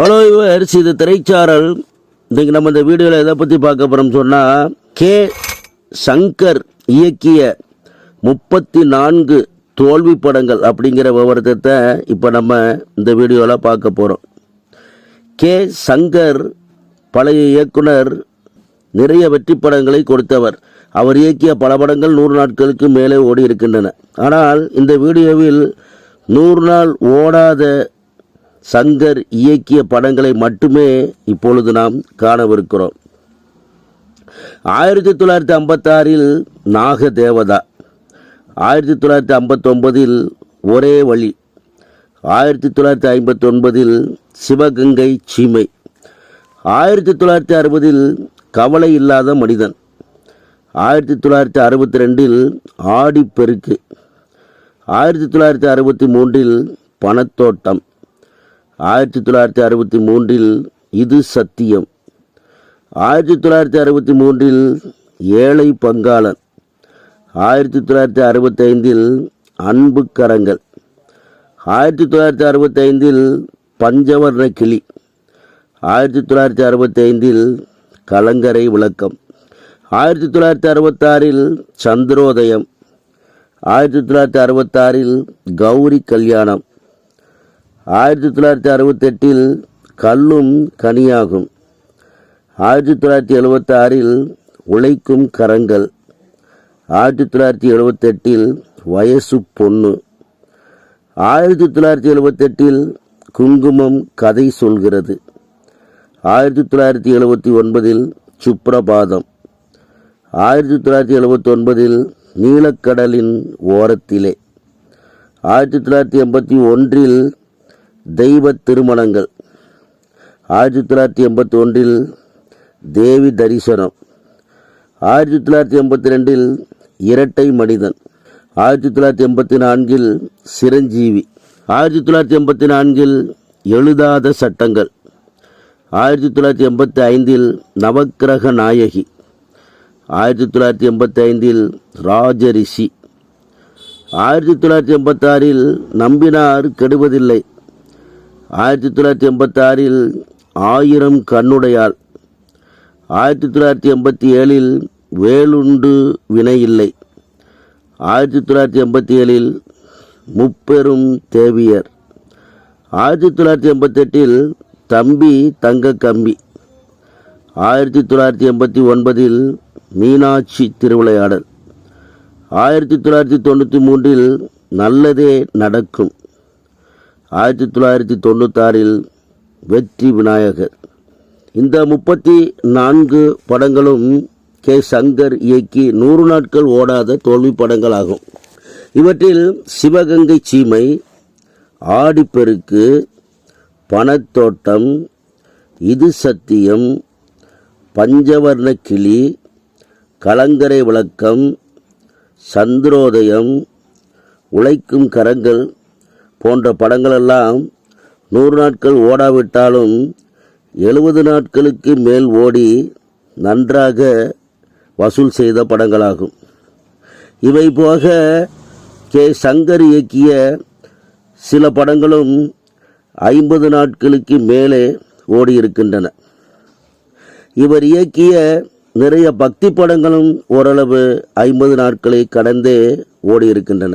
Hello yours இது திரைச்சாரல். இன்றைக்கு நம்ம இந்த வீடியோவில் எதை பற்றி பார்க்க போகிறோம் சொன்னால் கே. சங்கர் இயக்கிய முப்பத்தி நான்கு தோல்வி படங்கள் அப்படிங்கிற விவரத்தை இப்போ நம்ம இந்த வீடியோவில் பார்க்க போகிறோம் கே. சங்கர் பழைய இயக்குனர் நிறைய வெற்றி படங்களை கொடுத்தவர். அவர் இயக்கிய பல படங்கள் நூறு நாட்களுக்கு மேலே ஓடி இருக்கின்றன. ஆனால் இந்த வீடியோவில் நூறு நாள் ஓடாத சங்கர் இயக்கிய படங்களை மட்டுமே இப்பொழுது நாம் காணவிருக்கிறோம். ஆயிரத்தி தொள்ளாயிரத்தி ஐம்பத்தாறில் நாக தேவதா ஆயிரத்தி தொள்ளாயிரத்தி ஐம்பத்தொன்பதில் ஒரே வழி. ஆயிரத்தி தொள்ளாயிரத்தி ஐம்பத்தி ஒன்பதில் சிவகங்கை சீமை. ஆயிரத்தி தொள்ளாயிரத்தி அறுபதில் கவலை இல்லாத மனிதன். ஆயிரத்தி தொள்ளாயிரத்தி அறுபத்தி ரெண்டில் ஆடிப்பெருக்கு. ஆயிரத்தி தொள்ளாயிரத்தி அறுபத்தி மூன்றில் பணத்தோட்டம். ஆயிரத்தி தொள்ளாயிரத்தி அறுபத்தி மூன்றில் இது சத்தியம். ஆயிரத்தி தொள்ளாயிரத்தி அறுபத்தி மூன்றில் ஏழை பங்காளன். ஆயிரத்தி தொள்ளாயிரத்தி அறுபத்தைந்தில் அன்பு கரங்கள். ஆயிரத்தி தொள்ளாயிரத்தி அறுபத்தைந்தில் பஞ்சவர்ண கிளி. ஆயிரத்தி தொள்ளாயிரத்தி அறுபத்தைந்தில் கலங்கரை விளக்கம். ஆயிரத்தி தொள்ளாயிரத்தி அறுபத்தாறில் சந்திரோதயம். ஆயிரத்தி தொள்ளாயிரத்தி அறுபத்தாறில் கௌரி கல்யாணம். ஆயிரத்தி தொள்ளாயிரத்தி அறுபத்தெட்டில் கல்லும் கனியாகும். ஆயிரத்தி தொள்ளாயிரத்தி எழுபத்தாறில் உழைக்கும் கரங்கள். ஆயிரத்தி தொள்ளாயிரத்தி எழுபத்தெட்டில் வயசு பொண்ணு. ஆயிரத்தி தொள்ளாயிரத்தி எழுபத்தெட்டில் குங்குமம் கதை சொல்கிறது. ஆயிரத்தி தொள்ளாயிரத்தி எழுபத்தி ஒன்பதில் சுப்ரபாதம் ஆயிரத்தி தொள்ளாயிரத்தி எழுபத்தி ஒன்பதில் நீலக்கடலின் ஓரத்திலே. ஆயிரத்தி தொள்ளாயிரத்தி எண்பத்தி ஒன்றில் தெய்வ திருமணங்கள். ஆயிரத்தி தொள்ளாயிரத்தி எண்பத்தி ஒன்றில் தேவி தரிசனம். ஆயிரத்தி தொள்ளாயிரத்தி எண்பத்தி ரெண்டில் இரட்டை மனிதன். ஆயிரத்தி தொள்ளாயிரத்தி எண்பத்தி நான்கில் சிரஞ்சீவி. ஆயிரத்தி தொள்ளாயிரத்தி எண்பத்தி நான்கில் எழுதாத சட்டங்கள். ஆயிரத்தி தொள்ளாயிரத்தி எண்பத்தி ஐந்தில் நவக்கிரக நாயகி. ஆயிரத்தி தொள்ளாயிரத்தி எண்பத்தி ஐந்தில் ராஜரிஷி ஆயிரத்தி தொள்ளாயிரத்தி எண்பத்தாறில் நம்பினார் கெடுவதில்லை. ஆயிரத்தி தொள்ளாயிரத்தி எண்பத்தாறில் ஆயிரம் கண்ணுடையாள். ஆயிரத்தி தொள்ளாயிரத்தி எண்பத்தி ஏழில் வேலுண்டு வினையில்லை. ஆயிரத்தி தொள்ளாயிரத்தி எண்பத்தி ஏழில் முப்பெரும் தேவியர். ஆயிரத்தி தொள்ளாயிரத்தி எண்பத்தெட்டில் தம்பி தங்க கம்பி. ஆயிரத்தி தொள்ளாயிரத்தி எண்பத்தி ஒன்பதில் மீனாட்சி திருவிளையாடல். ஆயிரத்தி தொள்ளாயிரத்தி தொண்ணூற்றி மூன்றில் நல்லதே நடக்கும். ஆயிரத்தி தொள்ளாயிரத்தி தொண்ணூத்தாறில் வெற்றி விநாயகர். இந்த முப்பத்தி நான்கு படங்களும் கே. சங்கர் இயக்கி நூறு நாட்கள் ஓடாத தோல்வி படங்களாகும். இவற்றில் சிவகங்கை சீமை ஆடிப்பெருக்கு பணத்தோட்டம் இது சத்தியம் பஞ்சவர்ண கிளி கலங்கரை விளக்கம் சந்திரோதயம் உழைக்கும் கரங்கள் போன்ற படங்களெல்லாம் நூறு நாட்கள் ஓடாவிட்டாலும் எழுபது நாட்களுக்கு மேல் ஓடி நன்றாக வசூல் செய்த படங்களாகும். இவை போக கே. சங்கர் இயக்கிய சில படங்களும் ஐம்பது நாட்களுக்கு மேலே ஓடியிருக்கின்றன. இவர் இயக்கிய நிறைய பக்தி படங்களும் ஓரளவு ஐம்பது நாட்களை கடந்தே ஓடியிருக்கின்றன.